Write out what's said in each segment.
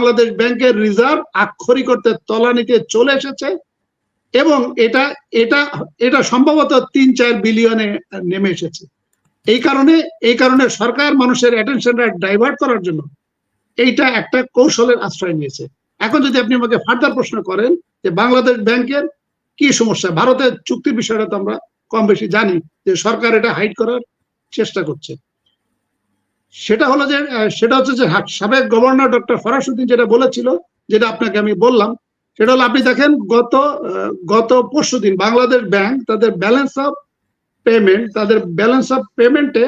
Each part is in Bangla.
বাংলাদেশ ব্যাংকের রিজার্ভ আক্ষরিক করতে তলানিতে চলে এসেছে এবং এটা এটা এটা সম্ভবত তিন চার বিলিয়নে নেমে এসেছে। এই কারণে এই কারণে সরকার মানুষের অ্যাটেনশনটা ডাইভার্ট করার জন্য এইটা একটা কৌশলের আশ্রয় নিয়েছে। এখন যদি আপনি আমাকে ফার্দার প্রশ্ন করেন যে বাংলাদেশ ব্যাংকের কি সমস্যা, ভারতের চুক্তির বিষয়টা তো আমরা কম বেশি জানি যে সরকার এটা হাইড করার চেষ্টা করছে। সেটা হলো যে সেটা হচ্ছে যে সাবেক গভর্নর ডক্টর ফরাসুদ্দিন যেটা বলেছিল, যেটা আপনাকে আমি বললাম, সেটা হলো আপনি দেখেন গত গত পরশু দিন বাংলাদেশ ব্যাংক তাদের ব্যালেন্স অফ পেমেন্ট তাদের ব্যালেন্স অফ পেমেন্টে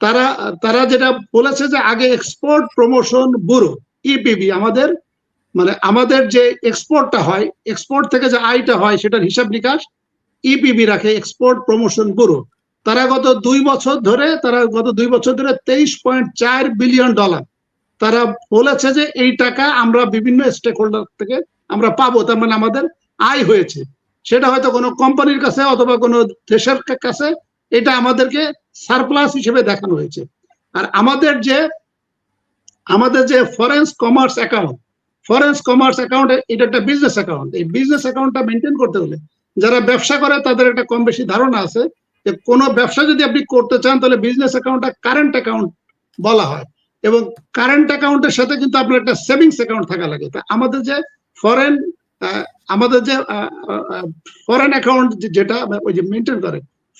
তারা তারা যেটা বলেছে যে আগে এক্সপোর্ট প্রমোশন ব্যুরো ইপিবি আমাদের মানে আমাদের যে এক্সপোর্টটা হয় এক্সপোর্ট থেকে যে আয়টা হয়, সেটার হিসাব নিকাশ ইপিবি রাখে এক্সপোর্ট প্রমোশন ব্যুরো। তারা গত দুই বছর ধরে, তারা গত দুই বছর ধরে তেইশ পয়েন্ট চার বিলিয়ন ডলার। তারা বলেছে যে এই টাকা আমরা বিভিন্ন স্টেক হোল্ডার থেকে আমরা পাবো, তার মানে আমাদের আয় হয়েছে। সেটা হয়তো কোনো কোম্পানির কাছে অথবা কোনো দেশের কাছে এটা আমাদেরকে সারপ্লাস হিসেবে দেখানো হয়েছে। আর আমাদের যে আমাদের যে foreign's commerce account foreign's commerce account এটা একটা বিজনেস অ্যাকাউন্ট এই বিজনেস অ্যাকাউন্টটা মেনটেন করতে হলে, যারা ব্যবসা করে তাদের একটা কম বেশি ধারণা আছে যে কোনো ব্যবসা যদি আপনি করতে চান, তাহলে বিজনেস অ্যাকাউন্টটা কারেন্ট অ্যাকাউন্ট বলা হয়। এবং কারেন্ট অ্যাকাউন্টের সাথে কিন্তু আপনার একটা সেভিংস অ্যাকাউন্ট থাকা লাগে। তা আমাদের যে ফরেন আমাদের যে ফরেন অ্যাকাউন্ট যেটা ওই যে মেনটেন করে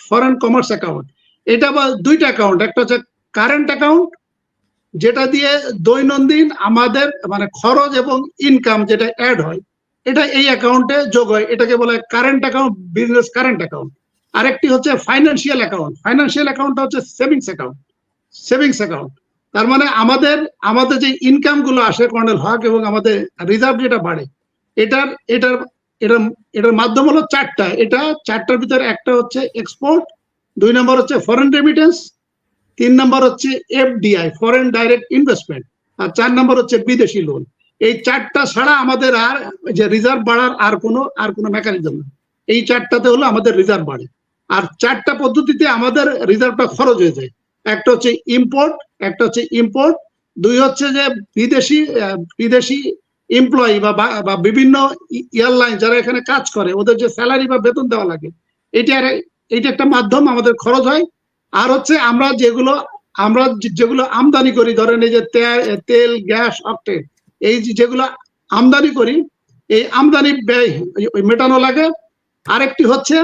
ফরেন কমার্স অ্যাকাউন্ট এটা বা দুইটা অ্যাকাউন্ট একটা হচ্ছে কারেন্ট অ্যাকাউন্ট যেটা দিয়ে দৈনন্দিন আমাদের মানে খরচ এবং ইনকাম যেটা অ্যাড হয়, এটা এই অ্যাকাউন্টে যোগ হয়। এটাকে বলে current account business current account আরেকটি হচ্ছে ফাইন্যান্সিয়াল অ্যাকাউন্ট ফাইন্যান্সিয়াল অ্যাকাউন্টটা হচ্ছে সেভিংস অ্যাকাউন্ট সেভিংস অ্যাকাউন্ট তার মানে আমাদের আমাদের যে ইনকামগুলো আসে কর্নেল হক এবং আমাদের রিজার্ভ যেটা বাড়ে, এটার এটার এটার এটার মাধ্যম হলো চারটা। এটা চারটার ভিতরে একটা হচ্ছে এক্সপোর্ট দুই নম্বর হচ্ছে ফরেন রেমিটেন্স তিন নম্বর হচ্ছে এফডিআই ফরেন ডাইরেক্ট ইনভেস্টমেন্ট আর চার নম্বর হচ্ছে বিদেশি লোন এই চারটা ছাড়া আমাদের আর, যে রিজার্ভ বাড়ার আর কোনো আর কোনো মেকানিজম নেই। এই চারটাতে হলো আমাদের রিজার্ভ বাড়ে। আর চারটা পদ্ধতিতে আমাদের রিজার্ভটা খরচ হয়ে যায়। একটা হচ্ছে ইম্পোর্ট একটা হচ্ছে ইম্পোর্ট দুই হচ্ছে যে বিদেশি বিদেশি এমপ্লয়ি বা বিভিন্ন এয়ারলাইন যারা এখানে কাজ করে, ওদের যে স্যালারি বা বেতন দেওয়া লাগে, এটা এটা একটা মাধ্যম আমাদের খরচ হয়। আর হচ্ছে আমরা যেগুলো আমরা যেগুলো আমদানি করি, ধরেন এই যে তেল গ্যাস, অক্টেন, এই যেগুলো আমদানি করি, এই আমদানি ব্যয় মেটানো লাগে। আরেকটি হচ্ছে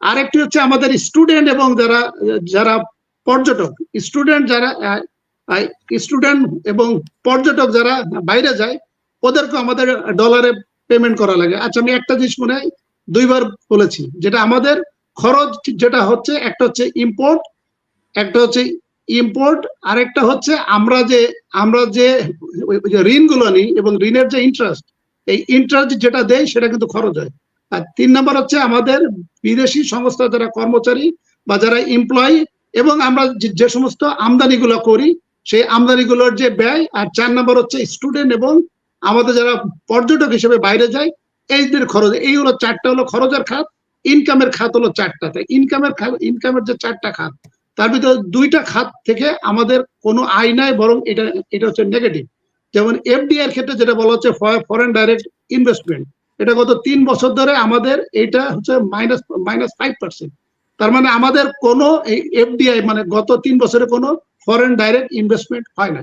আরেকটি হচ্ছে আমাদের স্টুডেন্ট এবং যারা যারা পর্যটক স্টুডেন্ট যারা স্টুডেন্ট এবং পর্যটক যারা বাইরে যায়, ওদেরকে আমাদের ডলারে পেমেন্ট করা লাগে। আচ্ছা আমি একটা জিনিস মনে হয়, দুইবার বলেছি, যেটা আমাদের খরচ যেটা হচ্ছে, একটা হচ্ছে ইম্পোর্ট একটা হচ্ছে ইম্পোর্ট আরেকটা হচ্ছে আমরা যে আমরা যে ঋণগুলো নিই এবং ঋণের যে ইন্টারেস্ট এই ইন্টারেস্ট যেটা দেয়, সেটা কিন্তু খরচ হয়। আর তিন নম্বর হচ্ছে আমাদের বিদেশি সংস্থা যারা কর্মচারী বা যারা এমপ্লয়ি এবং আমরা যে- সমস্ত আমদানিগুলো করি, সেই আমদানিগুলোর যে ব্যয়, আর চার নম্বর হচ্ছে স্টুডেন্ট এবং আমাদের যারা পর্যটক হিসেবে বাইরে যায়, এইদের খরচ, এই হলো চারটা হলো খরচের খাত ইনকামের খাত হলো চারটা। তাই ইনকামের খাত ইনকামের যে চারটা খাত, তার ভিতরে দুইটা খাত থেকে আমাদের কোনো আয় নাই, বরং এটা এটা হচ্ছে নেগেটিভ যেমন এফডিআই এর ক্ষেত্রে যেটা বলা হচ্ছে ফরেন ডাইরেক্ট ইনভেস্টমেন্ট এটা গত তিন বছর ধরে আমাদের এটা হচ্ছে মাইনাস মাইনাস ফাইভ পার্সেন্ট তার মানে আমাদের কোনো এফডিআই মানে গত তিন বছরে কোনো ফরেন ডাইরেক্ট ইনভেস্টমেন্ট হয় না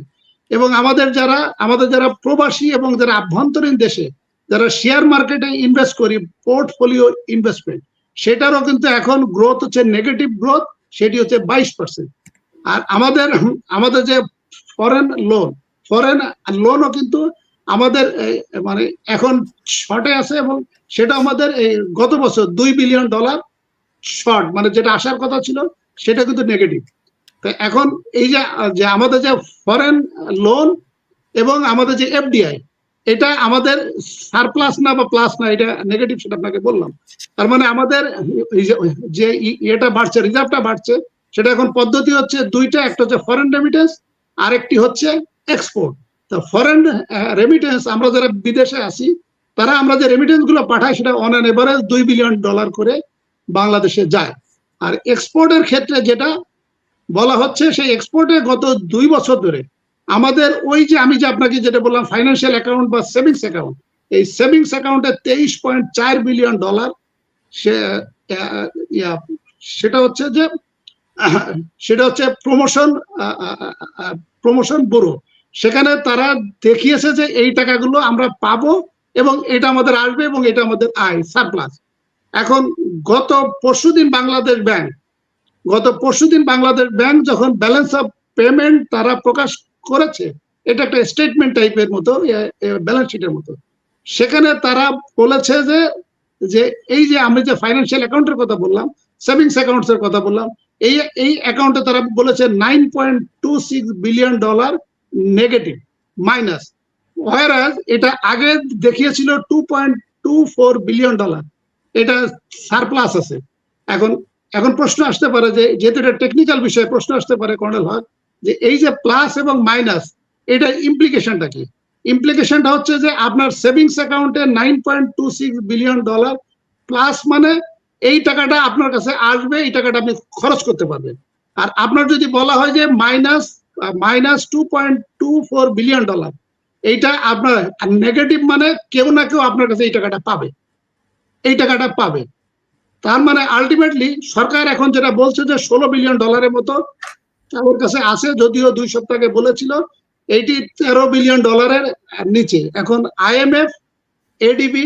এবং আমাদের যারা আমাদের যারা প্রবাসী এবং যারা আভ্যন্তরীণ দেশে, যারা শেয়ার মার্কেটে ইনভেস্ট করি পোর্টফোলিও ইনভেস্টমেন্ট সেটারও কিন্তু এখন গ্রোথ হচ্ছে নেগেটিভ গ্রোথ সেটি হচ্ছে বাইশ পার্সেন্ট আর আমাদের আমাদের যে ফরেন লোন ফরেন লোনও কিন্তু আমাদের মানে এখন শর্টে আছে এবং সেটা আমাদের এই গত বছর দুই বিলিয়ন ডলার শর্ট মানে যেটা আসার কথা ছিল, সেটা কিন্তু নেগেটিভ তো এখন এই যে আমাদের যে ফরেন লোন এবং আমাদের যে এফডিআই এটা আমাদের সারপ্লাস না বা প্লাস না, এটা নেগেটিভ সেটা আপনাকে বললাম। তার মানে আমাদের যে- এটা বাড়ছে রিজার্ভটা বাড়ছে, সেটা এখন পদ্ধতি হচ্ছে দুইটা, একটা হচ্ছে ফরেন রেমিটেন্স আরেকটি হচ্ছে এক্সপোর্ট তো ফরেন রেমিটেন্স আমরা যারা বিদেশে আছি, তারা আমরা যে রেমিটেন্সগুলো পাঠাই, সেটা অন অ্যান এভারেজ দুই বিলিয়ন ডলার করে বাংলাদেশে যায়। আর এক্সপোর্টের ক্ষেত্রে যেটা বলা হচ্ছে, সেই এক্সপোর্টে গত দুই বছর ধরে আমাদের ওই যে আমি যে আপনাকে যেটা বললাম ফাইন্যান্সিয়াল অ্যাকাউন্ট বা সেভিংস অ্যাকাউন্ট এই সেভিংস অ্যাকাউন্টে তেইশ পয়েন্ট চার বিলিয়ন ডলার সে সেটা হচ্ছে যে সেটা হচ্ছে প্রমোশন প্রমোশন ব্যুরো সেখানে তারা দেখিয়েছে যে এই টাকাগুলো আমরা পাবো এবং এটা আমাদের আসবে এবং এটা আমাদের আয় সারপ্লাস এখন গত পরশুদিন বাংলাদেশ ব্যাংক, গত পরশুদিন বাংলাদেশ ব্যাংক যখন ব্যালেন্স অফ পেমেন্ট তারা প্রকাশ করেছে, এটা একটা স্টেটমেন্ট টাইপের মতো ব্যালেন্স শিটের মতো। সেখানে তারা বলেছে যে যে এই যে আমি যে ফাইন্যান্সিয়াল অ্যাকাউন্টের কথা বললাম সেভিংস অ্যাকাউন্টস এর কথা বললাম, এই এই অ্যাকাউন্টে তারা বলেছে nine point two six billion dollar negative minus whereas এটা আগে দেখিয়েছিল two point two four billion dollar এটা সারপ্লাস আছে। এখন এখন প্রশ্ন আসতে পারে যে, যেহেতু এটা টেকনিক্যাল বিষয়ে প্রশ্ন আসতে পারে, কর্নেল হক, যে এই যে প্লাস এবং মাইনাস এটা ইমপ্লিকেশনটা কি? ইমপ্লিকেশনটা হচ্ছে যে আপনার সেভিংস অ্যাকাউন্টে nine point two six billion dollar plus মানে এই টাকাটা আপনার কাছে আসবে, এই টাকাটা আপনি খরচ করতে পারবেন। আর আপনার যদি বলা হয় যে minus minus two point two four billion dollar এইটা আপনার নেগেটিভ মানে কেউ না কেউ আপনার কাছে এই টাকাটা পাবে। এই টাকাটা পাবে। তার মানে আলটিমেটলি সরকার এখন যেটা বলছে যে ষোলো বিলিয়ন ডলারের মতো তাদের কাছে আছে, যদিও দুই সপ্তাহ বলেছিল এইটি তেরো বিলিয়ন ডলারের নিচে। এখন আইএমএফ এডিবি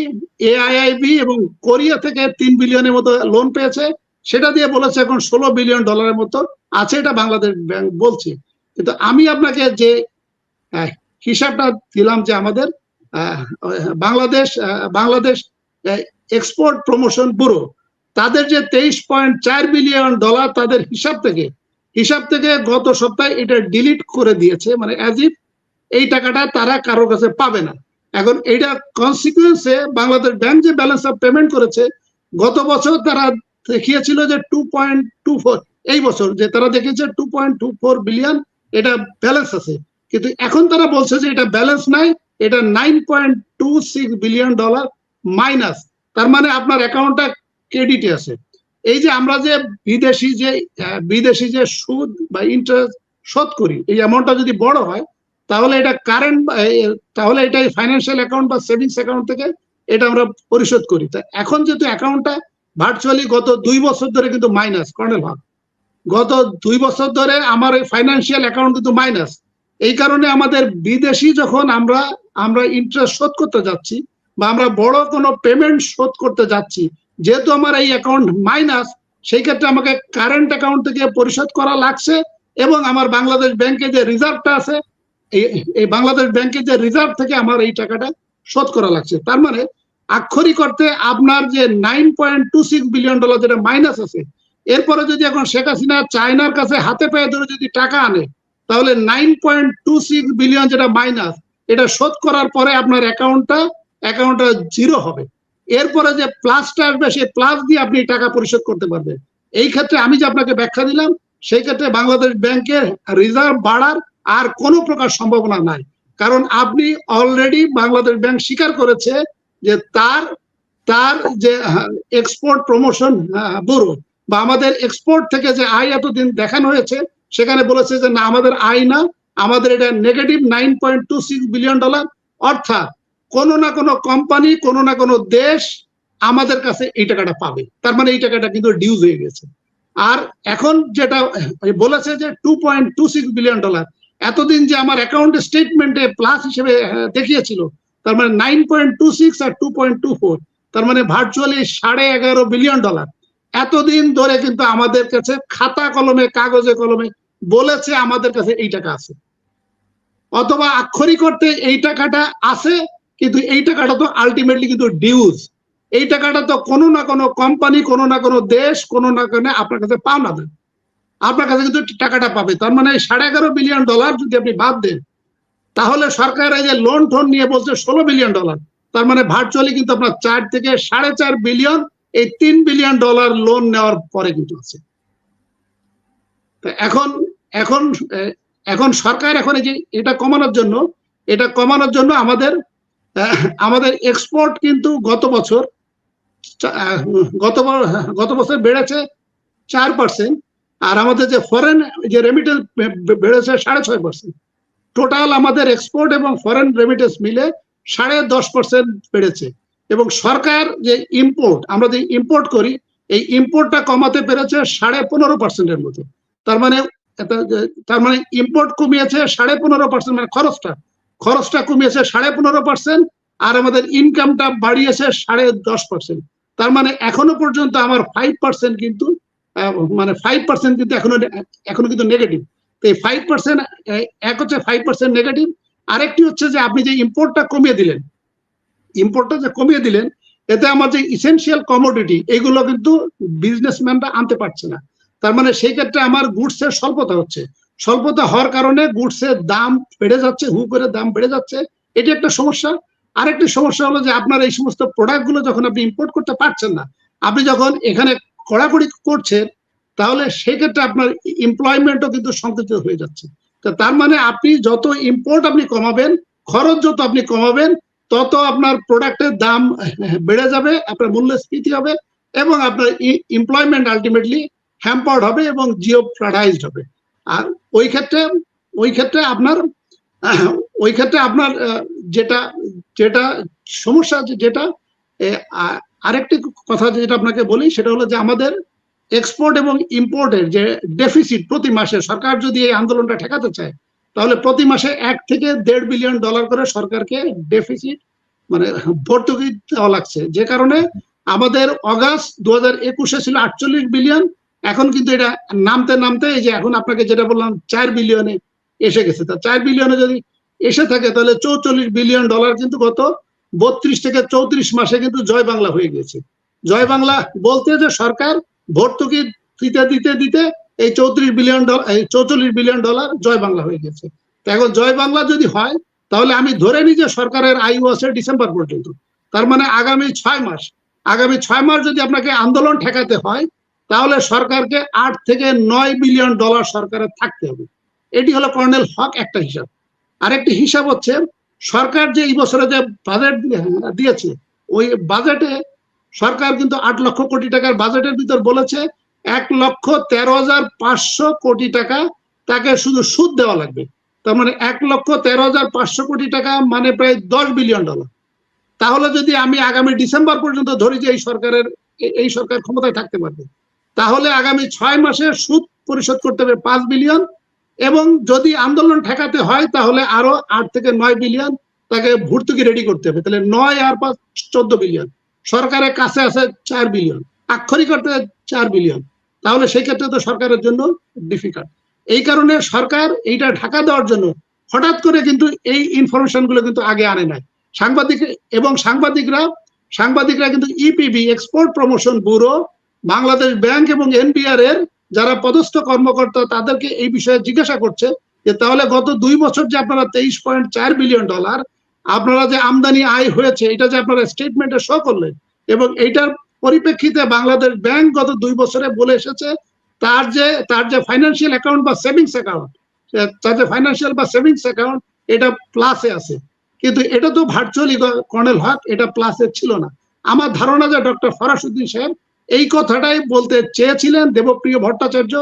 এআইআইবি এবং কোরিয়া থেকে তিন বিলিয়নের মতো লোন পেয়েছে। সেটা দিয়ে বলেছে এখন ষোলো বিলিয়ন ডলারের মতো আছে, এটা বাংলাদেশ ব্যাংক বলছে। কিন্তু আমি আপনাকে যে হিসাবটা দিলাম যে আমাদের Bangladesh Bangladesh export promotion bureau তাদের যে তেইশ পয়েন্ট চার বিলিয়ন ডলার তাদের হিসাব থেকে হিসাব থেকে গত সপ্তাহে এটা ডিলিট করে দিয়েছে মানে অ্যাজ ইফ এই টাকাটা তারা কারোর কাছে পাবে না। এখন এটা কনসিকুয়েন্সে বাংলাদেশ ব্যাংক যে ব্যালেন্স অফ পেমেন্ট করেছে, গত বছর তারা দেখিয়েছিল যে টু পয়েন্ট টু ফোর এই বছর যে তারা দেখেছে two point two four billion এটা ব্যালেন্স আছে। কিন্তু এখন তারা বলছে যে এটা ব্যালেন্স নাই, এটা nine point two six billion dollar minus তার মানে আপনার অ্যাকাউন্টটা ক্রেডিটে আছে। এই যে আমরা যে বিদেশি যে বিদেশি যে সুদ বা ইন্টারেস্ট শোধ করি, এই অ্যামাউন্টটা যদি বড় হয়, তাহলে এটা কারেন্ট তাহলে এটা ফাইন্যান্সিয়াল অ্যাকাউন্ট বা সেভিংস অ্যাকাউন্ট থেকে এটা আমরা পরিশোধ করি। তা এখন যেহেতু অ্যাকাউন্টটা ভার্চুয়ালি গত দুই বছর ধরে কিন্তু মাইনাস কর্নেল হক। গত দুই বছর ধরে আমার ফাইন্যান্সিয়াল অ্যাকাউন্ট কিন্তু মাইনাস এই কারণে আমাদের বিদেশি যখন আমরা আমরা ইন্টারেস্ট শোধ করতে যাচ্ছি বা আমরা বড় কোনো পেমেন্ট শোধ করতে যাচ্ছি, যেহেতু আমার এই অ্যাকাউন্ট মাইনাস সেই ক্ষেত্রে আমাকে কারেন্ট অ্যাকাউন্ট থেকে পরিশোধ করা লাগছে এবং আমার বাংলাদেশ ব্যাংকে যে রিজার্ভটা আছে, এই বাংলাদেশ ব্যাংকে যে রিজার্ভ থেকে আমার এই টাকাটা শোধ করা লাগছে। তার মানে আক্ষরিক অর্থে আপনার যে nine point two six billion dollar যেটা মাইনাস আছে এরপরে যদি এখন শেখ হাসিনা চায়নার কাছে হাতে পায়ে ধরে যদি টাকা আনে, তাহলে nine point two six billion যেটা মাইনাস এটা শোধ করার পরে আপনার অ্যাকাউন্টটা অ্যাকাউন্টটা জিরো হবে। এরপরে যে প্লাসটা আসবে, সেই প্লাস দিয়ে আপনি টাকা পরিশোধ করতে পারবেন। এই ক্ষেত্রে আমি যে আপনাকে ব্যাখ্যা দিলাম, সেই ক্ষেত্রে বাংলাদেশ ব্যাংকের রিজার্ভ বাড়ার আর কোনো প্রকার সম্ভাবনা নাই। কারণ আপনি অলরেডি বাংলাদেশ ব্যাংক স্বীকার করেছে যে তার তার যে এক্সপোর্ট প্রমোশন ব্যুরো বা আমাদের এক্সপোর্ট থেকে যে আয় এতদিন দেখানো হয়েছে, সেখানে বলেছে যে না, আমাদের আয় না, আমাদের এটা negative nine point two six billion dollar অর্থাৎ কোনো না কোনো কোম্পানি কোনো না কোনো দেশ আমাদের কাছে এই টাকাটা পাবে। তার মানে এই টাকাটা কিন্তু ডিউজ হয়ে গেছে। আর এখন যেটা বলেছে যে two point two six billion dollar এতদিন যে আমার অ্যাকাউন্ট স্টেটমেন্টে প্লাস হিসেবে দেখিয়েছিল, তার মানে নাইন পয়েন্ট টু সিক্স আর টু পয়েন্ট টু ফোর তার মানে ভার্চুয়ালি সাড়ে এগারো বিলিয়ন ডলার এতদিন ধরে কিন্তু আমাদের কাছে খাতা কলমে, কাগজে কলমে বলেছে আমাদের কাছে এই টাকা আছে। অথবা আক্ষরিক করতে এই টাকাটা আছে, কিন্তু এই টাকাটা তো আলটিমেটলি কিন্তু ডিউজ এই টাকাটা তো কোনো না কোনো কোম্পানি কোনো না কোনো দেশ, কোনো না কোনো আপনার কাছে পাওনা দেন আপনার কাছে কিন্তু টাকাটা পাবে। তার মানে সাড়ে এগারো বিলিয়ন ডলার যদি আপনি বাদ দেন, তাহলে সরকার এই যে লোন টোন নিয়ে বলছে ষোলো বিলিয়ন ডলার তার মানে ভার্চুয়ালি কিন্তু আপনার চার থেকে সাড়ে চার বিলিয়ন এই তিন বিলিয়ন ডলার লোন নেওয়ার পরে কিন্তু আছে। এখন এখন এখন সরকার এখন এই যে এটা কমানোর জন্য, এটা কমানোর জন্য আমাদের আমাদের এক্সপোর্ট কিন্তু গত বছর, গত গত বছর বেড়েছে চার পার্সেন্ট আর আমাদের যে ফরেন যে রেমিটেন্স বেড়েছে সাড়ে ছয় পার্সেন্ট টোটাল আমাদের এক্সপোর্ট এবং ফরেন রেমিটেন্স মিলে সাড়ে দশ পার্সেন্ট বেড়েছে। এবং সরকার যে ইম্পোর্ট আমরা যে ইম্পোর্ট করি, এই ইম্পোর্টটা কমাতে পেরেছে সাড়ে পনেরো পার্সেন্টের মতো। তার মানে তার মানে ইম্পোর্ট কমিয়েছে সাড়ে পনেরো পার্সেন্ট মানে খরচটা খরচটা কমিয়েছে সাড়ে পনেরো পার্সেন্ট আর আমাদের ইনকামটা বাড়িয়েছে সাড়ে দশ পার্সেন্ট তার মানে এখনও পর্যন্ত আমার ফাইভ পার্সেন্ট কিন্তু মানে ফাইভ পার্সেন্ট কিন্তু এখনও এখনও কিন্তু নেগেটিভ তো এই ফাইভ পার্সেন্ট এক হচ্ছে ফাইভ পার্সেন্ট নেগেটিভ আরেকটি হচ্ছে যে আপনি যে ইম্পোর্টটা কমিয়ে দিলেন ইম্পোর্টটা যে কমিয়ে দিলেন, এতে আমার যে ইসেনশিয়াল কমোডিটি এগুলো কিন্তু বিজনেসম্যানরা আনতে পারছে না। তার মানে সেই ক্ষেত্রে আমার গুডসের স্বল্পতা হচ্ছে। স্বল্পতা হওয়ার কারণে গুডসের দাম বেড়ে যাচ্ছে, হু করে দাম বেড়ে যাচ্ছে। এটি একটা সমস্যা। আরেকটি সমস্যা হলো যে আপনার এই সমস্ত প্রোডাক্টগুলো যখন আপনি ইম্পোর্ট করতে পারছেন না, আপনি যখন এখানে কড়াকড়ি করছেন, তাহলে সেক্ষেত্রে আপনার এমপ্লয়মেন্টও কিন্তু সংকুচিত হয়ে যাচ্ছে। তো তার মানে আপনি যত ইম্পোর্ট আপনি কমাবেন, খরচ যত আপনি কমাবেন তত আপনার প্রোডাক্টের দাম বেড়ে যাবে, আপনার মূল্যস্ফীতি হবে এবং আপনার এমপ্লয়মেন্ট আলটিমেটলি হ্যাম্পার্ড হবে এবং জিও প্রাডাইজড হবে। আর ওই ক্ষেত্রে ওই ক্ষেত্রে আপনার ওই ক্ষেত্রে আপনার যেটা যেটা সমস্যা যেটা আরেকটি কথা যেটা আপনাকে বলি সেটা হলো যে আমাদের এক্সপোর্ট এবং ইম্পোর্টের যে ডেফিসিট প্রতি মাসে সরকার যদি এই আন্দোলনটা ঠেকাতে চায় তাহলে প্রতি মাসে এক থেকে দেড় বিলিয়ন ডলার করে সরকারকে ডেফিসিট মানে ভর্তুকি দেওয়া লাগছে। যে কারণে আমাদের অগাস্ট দু হাজার একুশে ছিল আটচল্লিশ বিলিয়ন, এখন কিন্তু এটা নামতে নামতে এই যে এখন আপনাকে যেটা বললাম, চার বিলিয়নে এসে গেছে। তা চার বিলিয়নে যদি এসে থাকে, তাহলে চৌচল্লিশ বিলিয়ন ডলার কিন্তু গত বত্রিশ থেকে চৌত্রিশ মাসে কিন্তু জয় বাংলা হয়ে গেছে। জয় বাংলা বলতে যে সরকার ভর্তুকি দিতে দিতে দিতে এই চৌত্রিশ বিলিয়ন ডলার চৌচল্লিশ বিলিয়ন ডলার জয় বাংলা হয়ে গেছে। এখন জয় বাংলা যদি হয়, তাহলে আমি ধরে নিই যে সরকারের আয়ু আছে ডিসেম্বর পর্যন্ত। তার মানে আগামী ছয় মাস, আগামী ছয় মাস যদি আপনাকে আন্দোলন ঠেকাতে হয়, তাহলে সরকারকে আট থেকে নয় বিলিয়ন ডলার সরকারের থাকতে হবে। এটি হলো কর্নেল হক একটা হিসাব। আরেকটি হিসাব হচ্ছে, সরকার যে এই বছরে যে বাজেট দিয়েছে, ওই বাজেটে সরকার কিন্তু আট লক্ষ কোটি টাকার বাজেটের ভিতর বলেছে এক লক্ষ তেরো হাজার পাঁচশো কোটি টাকা তাকে শুধু সুদ দেওয়া লাগবে। তার মানে এক লক্ষ তেরো হাজার পাঁচশো কোটি টাকা মানে প্রায় দশ বিলিয়ন ডলার। তাহলে যদি আমি আগামী ডিসেম্বর পর্যন্ত ধরি যে এই সরকারের, এই সরকার ক্ষমতায় থাকতে পারবে, তাহলে আগামী ছয় মাসে সুদ পরিশোধ করতে হবে পাঁচ বিলিয়ন এবং যদি আন্দোলন ঠেকাতে হয় তাহলে আরও আট থেকে নয় বিলিয়ন তাকে ভর্তুকি রেডি করতে হবে। তাহলে নয় আর পাঁচ, চোদ্দ বিলিয়ন। সরকারের কাছে আছে চার বিলিয়ন। আক্ষরিক অর্থে চার বিলিয়ন। তাহলে সেই ক্ষেত্রে তো সরকারের জন্য ডিফিকাল্ট এই কারণে সরকার এইটা ঢাকা দেওয়ার জন্য হঠাৎ করে কিন্তু এই ইনফরমেশনগুলো কিন্তু আগে আনে নাই। সাংবাদিক এবং সাংবাদিকরা সাংবাদিকরা কিন্তু EPB export promotion bureau Bangladesh bank এবং এনবিআর এর যারা পদস্থ কর্মকর্তা, তাদেরকে এই বিষয়ে জিজ্ঞাসা করছে যে তাহলে গত দুই বছর যে আপনারা তেইশ পয়েন্ট চার বিলিয়ন ডলার আপনারা যে আমদানি আয় হয়েছে, এটা যে আপনারা স্টেটমেন্টে শো করলেন এবং এইটার পরিপ্রেক্ষিতে বাংলাদেশ ব্যাংক গত দুই বছরে বলে এসেছে, তার যে তার যে ফাইন্যান্সিয়াল অ্যাকাউন্ট বা সেভিংস অ্যাকাউন্ট তার যে ফাইন্যান্সিয়াল বা সেভিংস অ্যাকাউন্ট এটা প্লাসে আছে। কিন্তু এটা তো ভার্চুয়ালি কর্নেল হক, এটা প্লাসে ছিল না। আমার ধারণা যে ডক্টর ফরাসুদ্দিন সাহেব এই কথাটাই বলতে চেয়েছিলেন, দেবপ্রিয় ভট্টাচার্য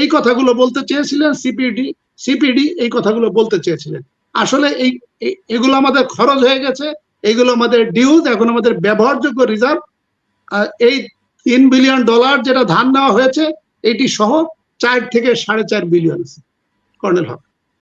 এই কথাগুলো বলতে চেয়েছিলেন সিপিডি সিপিডি এই কথাগুলো বলতে চেয়েছিলেন। আসলে এই এগুলো আমাদের খরচ হয়ে গেছে, এগুলো আমাদের ডিউজ এখন আমাদের ব্যবহারযোগ্য রিজার্ভ এই তিন বিলিয়ন ডলার যেটা ধান নেওয়া হয়েছে, এটি সহ চার থেকে সাড়ে চার বিলিয়ন আছে। কর্নেল হক।